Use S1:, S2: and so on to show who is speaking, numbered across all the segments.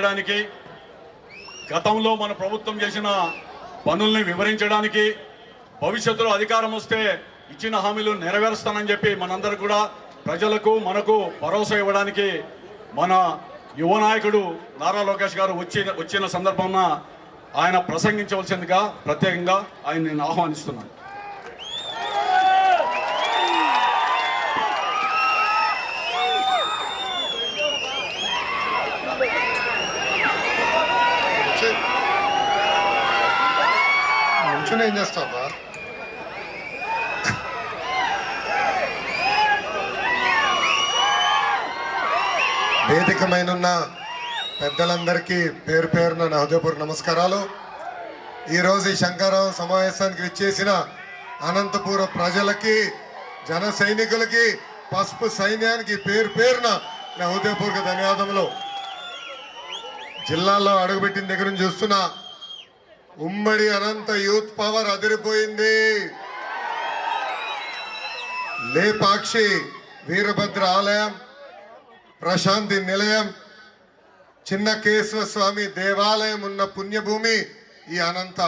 S1: చేయడానికి గతంలో మన ప్రభుత్వం చేసిన పనుల్ని వివరించడానికి భవిష్యత్తులో అధికారం వస్తే ఇచ్చిన హామీలు నెరవేరుస్తానని చెప్పి మనందరూ కూడా ప్రజలకు మనకు భరోసా ఇవ్వడానికి మన యువ నాయకుడు నారా లోకేష్ గారు వచ్చి వచ్చిన సందర్భంలో ఆయన ప్రసంగించవలసిందిగా ప్రత్యేకంగా ఆయన నేను ఆహ్వానిస్తున్నాను.
S2: కూర్చొని ఏం చేస్తావా వేదికమైన పెద్దలందరికీ పేరు పేరున నా హృదయపూర్వక నమస్కారాలు. ఈరోజు ఈ శంకరావు సమావేశానికి విచ్చేసిన అనంతపుర ప్రజలకి జన సైనికులకి పసుపు సైన్యానికి పేరు పేరున నా హృదయపూర్వక ధన్యవాదములు. జిల్లాలో అడుగుపెట్టిన దగ్గర నుంచి చూస్తున్నా ఉమ్మడి అనంత యూత్ పవర్ అదిరిపోయింది. లేపాక్షి వీరభద్ర ఆలయం ప్రశాంతి నిలయం చిన్న కేశవ స్వామి దేవాలయం ఉన్న పుణ్యభూమి ఈ అనంత.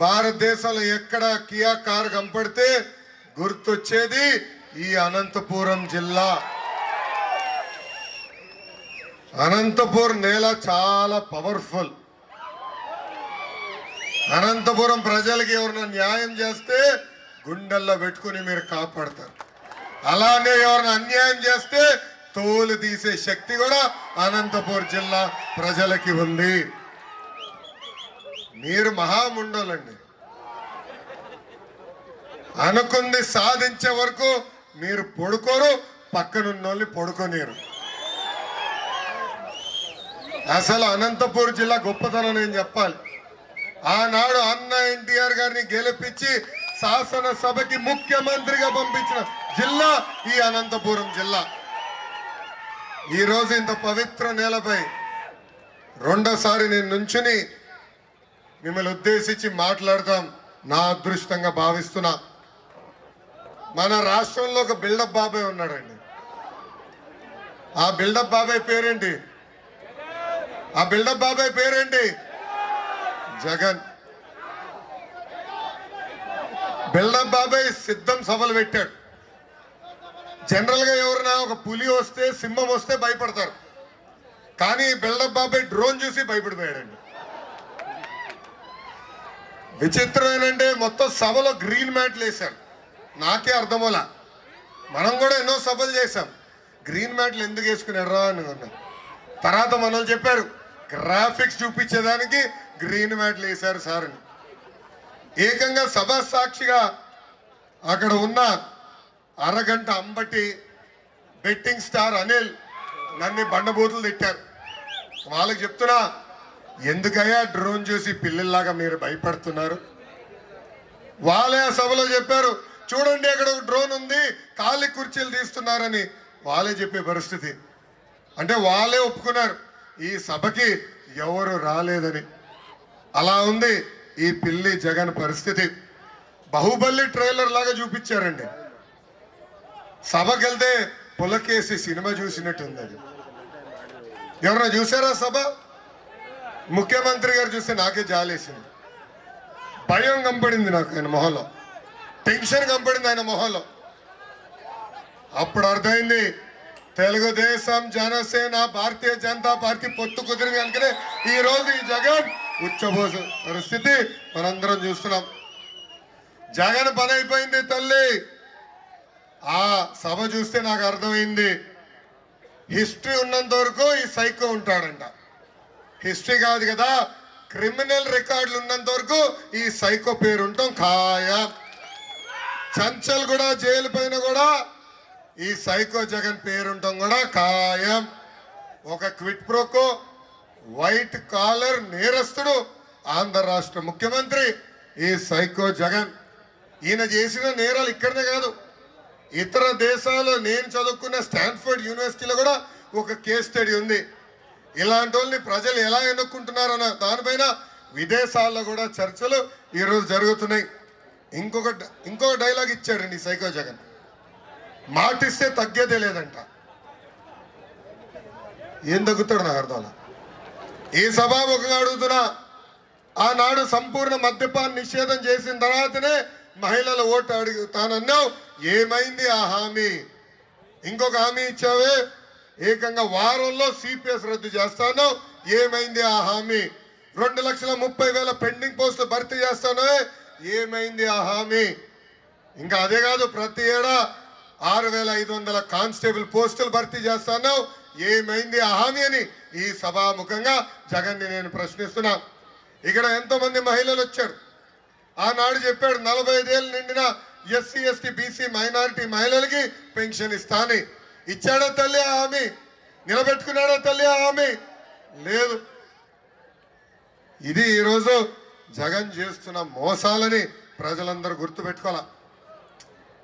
S2: భారతదేశంలో ఎక్కడ కియా కారు కంపడితే గుర్తొచ్చేది ఈ అనంతపురం జిల్లా. అనంతపూర్ నేల చాలా పవర్ఫుల్. అనంతపురం ప్రజలకి ఎవరైనా న్యాయం చేస్తే గుండెల్లో పెట్టుకుని మీరు కాపాడతారు. అలానే ఎవరైనా అన్యాయం చేస్తే తోలు తీసే శక్తి కూడా అనంతపూర్ జిల్లా ప్రజలకి ఉంది. మీరు మహాముండోలండి అనుకుంది సాధించే వరకు మీరు పడుకోరు పక్కనున్నోళ్ళని పడుకోనేరు అసలు అనంతపూర్ జిల్లా గొప్పతనం నేను చెప్పాలి. ఆనాడు అన్న ఎన్టీఆర్ గారిని గెలిపించి శాసనసభకి ముఖ్యమంత్రిగా పంపించిన జిల్లా ఈ అనంతపురం జిల్లా. ఈరోజు ఇంత పవిత్ర నేలపై రెండోసారి నేను నుంచుని మిమ్మల్ని ఉద్దేశించి మాట్లాడతాం నా అదృష్టంగా భావిస్తున్నా. మన రాష్ట్రంలో ఒక బిల్డప్ బాబాయ్ ఉన్నాడండి. ఆ బిల్డప్ బాబాయ్ పేరేంటి? ఆ బిల్డప్ బాబాయ్ పేరేంటి? జగన్. బిల్డప్ బాబాయ్ సిద్ధం సభలు పెట్టాడు. జనరల్గా ఎవరైనా ఒక పులి వస్తే సింహం వస్తే భయపడతారు. కానీ బిల్డప్ బాబాయ్ డ్రోన్ చూసి భయపడిపోయాడండి. విచిత్రం ఏంటంటే మొత్తం సభలో గ్రీన్ మ్యాట్లు వేశారు. నాకే అర్థమోలా మనం కూడా ఎన్నో సభలు చేశాం. గ్రీన్ మ్యాట్లు ఎందుకు వేసుకున్నారా అని తర్వాత మనల్ని చెప్పారు గ్రాఫిక్స్ చూపించేదానికి గ్రీన్ మ్యాట్లు వేశారు సార్ అని ఏకంగా సభా సాక్షిగా అక్కడ ఉన్న అరగంట అంబటి బెట్టింగ్ స్టార్ అనిల్ నన్ను బండబూతులు తిట్టారు. వాళ్ళకి చెప్తున్నా ఎందుకయ్యా డ్రోన్ చూసి పిల్లల్లాగా మీరు భయపడుతున్నారు? వాళ్ళే ఆ సభలో చెప్పారు చూడండి అక్కడ ఒక డ్రోన్ ఉంది ఖాళీ కుర్చీలు తీస్తున్నారని. వాళ్ళే చెప్పే పరిస్థితి. అంటే వాళ్ళే ఒప్పుకున్నారు ఈ సభకి ఎవరు రాలేదని. అలా ఉంది ఈ పిల్లి జగన్ పరిస్థితి. బాహుబలి ట్రైలర్ లాగా చూపించారండి. సభకెళ్తే పులకేసి సినిమా చూసినట్టుంది అది. ఎవరైనా చూసారా సభ? ముఖ్యమంత్రి గారు చూస్తే నాకే జాలేసింది. భయం కంపడింది నాకు ఆయన మొహంలో. టెన్షన్ కంపడింది ఆయన మొహంలో. అప్పుడు అర్థమైంది తెలుగుదేశం జనసేన భారతీయ జనతా పార్టీ పొత్తు కుదిరింది కనుకనే ఈ రోజు ఈ జగన్ ఉచ్చబోసు పరిస్థితి. మనందరం చూస్తున్నాం. జగన్ పని అయిపోయింది తల్లి. ఆ సభ చూస్తే నాకు అర్థమైంది. హిస్టరీ ఉన్నంత వరకు ఈ సైకో ఉంటాడంట. హిస్టరీ కాదు కదా క్రిమినల్ రికార్డులు ఉన్నంత వరకు ఈ సైకో పేరు ఉంటాం. ఖాయం. చంచల్ కూడా జైలు పైన కూడా ఈ సైకో జగన్ పేరుంటాం కూడా ఖాయం. ఒక క్విట్ ప్రోకో వైట్ కాలర్ నేరస్తుడు ఆంధ్ర రాష్ట్ర ముఖ్యమంత్రి ఈ సైకో జగన్. ఈయన చేసిన నేరాలు ఇక్కడనే కాదు ఇతర దేశాల్లో నేను చదువుకున్న స్టాన్ఫర్డ్ యూనివర్సిటీలో కూడా ఒక కేస్ స్టడీ ఉంది. ఇలాంటి వాళ్ళని ప్రజలు ఎలా ఎన్నుకుంటున్నారన్న దానిపైన విదేశాల్లో కూడా చర్చలు ఈరోజు జరుగుతున్నాయి. ఇంకొక ఇంకొక డైలాగ్ ఇచ్చాడండి ఈ సైకో జగన్. మాటిస్తే తగ్గేదే లేదంట. ఏం తగ్గుతాడు నాకు అర్థం ఈ సభాముఖంగా అడుగుతున్నా ఆనాడు సంపూర్ణ మద్యపాన్ నిషేధం చేసిన తర్వాతనే మహిళల ఓటు అడుగుతానన్నావు ఏమైంది ఆ హామీ? ఇంకొక హామీ ఇచ్చావే? ఏకంగా వారంలో సిపిఎస్ రద్దు చేస్తాను ఏమైంది ఆ హామీ? రెండు లక్షల ముప్పై వేల పెండింగ్ పోస్టులు భర్తీ చేస్తాను ఏమైంది ఆ హామీ? ఇంకా అదే కాదు ప్రతి ఏడా ఆరు వేల ఐదు వందల కానిస్టేబుల్ పోస్టులు భర్తీ చేస్తాను ఏమైంది ఆ హామీ అని ఈ సభాముఖంగా జగన్ని నేను ప్రశ్నిస్తున్నా. ఇక్కడ ఎంతోమంది మహిళలు వచ్చారు. ఆనాడు చెప్పాడు నలభై ఐదేళ్ళు నిండిన ఎస్సీ ఎస్టీ బీసీ మైనారిటీ మహిళలకి పెన్షన్ ఇస్తాని ఇచ్చాడా తల్లి ఆ హామీ? నిలబెట్టుకున్నాడా తల్లి ఆ హామీ? లేదు. ఇది ఈరోజు జగన్ చేస్తున్న మోసాలని ప్రజలందరూ గుర్తుపెట్టుకోవాల.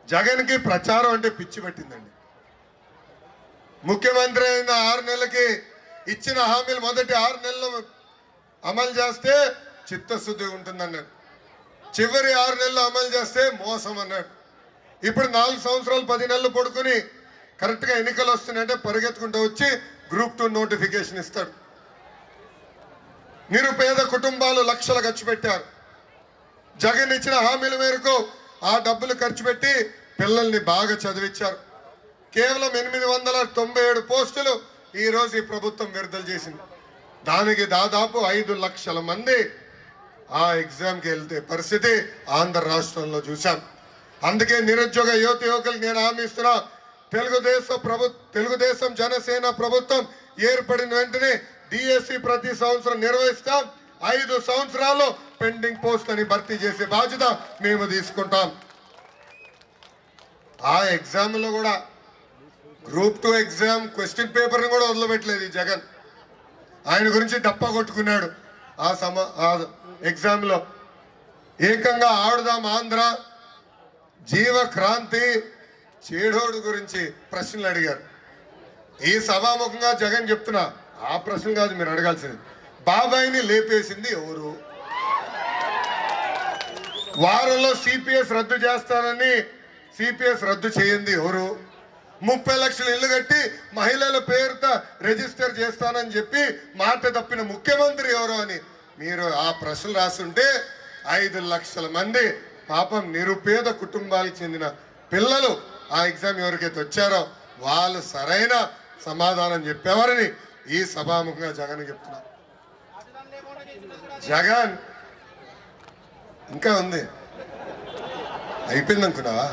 S2: జగన్కి ప్రచారం అంటే పిచ్చి పెట్టిందండి. ముఖ్యమంత్రి అయిన ఆరు నెలలకి ఇచ్చిన హామీలు మొదటి ఆరు నెలలు అమలు చేస్తే చిత్తశుద్ధి ఉంటుందన్నాడు. చివరి ఆరు నెలలు అమలు చేస్తే మోసం అన్నాడు ఇప్పుడు నాలుగు సంవత్సరాలు పది నెలలు పడుకుని కరెక్ట్గా ఎన్నికలు వస్తున్నాయంటే పరిగెత్తుకుంటూ వచ్చి గ్రూప్ టూ నోటిఫికేషన్ ఇస్తాడు. నిరుపేద కుటుంబాలు లక్షలు ఖర్చు పెట్టారు. జగన్ ఇచ్చిన హామీల మేరకు ఆ డబ్బులు ఖర్చు పెట్టి పిల్లల్ని బాగా చదివించారు. కేవలం ఎనిమిది వందల తొంభై ఏడు పోస్టులు ఈరోజు ఈ ప్రభుత్వం విడుదల చేసింది. దానికి దాదాపు ఐదు లక్షల మంది ఆ ఎగ్జామ్కి వెళ్తే పరిస్థితి ఆంధ్ర రాష్ట్రంలో చూశాం. అందుకే నిరుద్యోగ యువత యువకులు నేను హామీస్తున్నా తెలుగుదేశం ప్రభు తెలుగుదేశం జనసేన ప్రభుత్వం ఏర్పడిన వెంటనే డిఎస్సి ప్రతి సంవత్సరం నిర్వహిస్తాం. ఐదు సంవత్సరాలు పెండింగ్ పోస్టులని భర్తీ చేసే బాధ్యత మేము తీసుకుంటాం. ఆ ఎగ్జామ్లో కూడా గ్రూప్ టూ ఎగ్జామ్ క్వశ్చన్ పేపర్ని కూడా వదిలిపెట్టలేదు ఈ జగన్. ఆయన గురించి డప్పా కొట్టుకున్నాడు ఆ సమ ఆ ఎగ్జామ్లో ఏకంగా ఆడుదాం ఆంధ్ర జీవ క్రాంతి చేడోడు గురించి ప్రశ్నలు అడిగారు. ఈ సభాముఖంగా జగన్ చెప్తున్నా ఆ ప్రశ్న కాదు మీరు అడగాల్సింది. బాబాయిని లేపేసింది ఎవరు? వారంలో సిపిఎస్ రద్దు చేస్తానని సిపిఎస్ రద్దు చేయింది ఎవరు? ముప్పై లక్షలు ఇల్లు కట్టి మహిళల పేరుతో రిజిస్టర్ చేస్తానని చెప్పి మాట తప్పిన ముఖ్యమంత్రి ఎవరు అని మీరు ఆ ప్రశ్నలు రాస్తుంటే ఐదు లక్షల మంది పాపం నిరుపేద కుటుంబాలకు చెందిన పిల్లలు ఆ ఎగ్జామ్ ఎవరికైతే వచ్చారో వాళ్ళు సరైన సమాధానం చెప్పేవారని ఈ సభాముఖంగా జగన్ చెప్తున్నా జగన్ ఇంకా ఉంది. అయిపోయింది అనుకున్నావా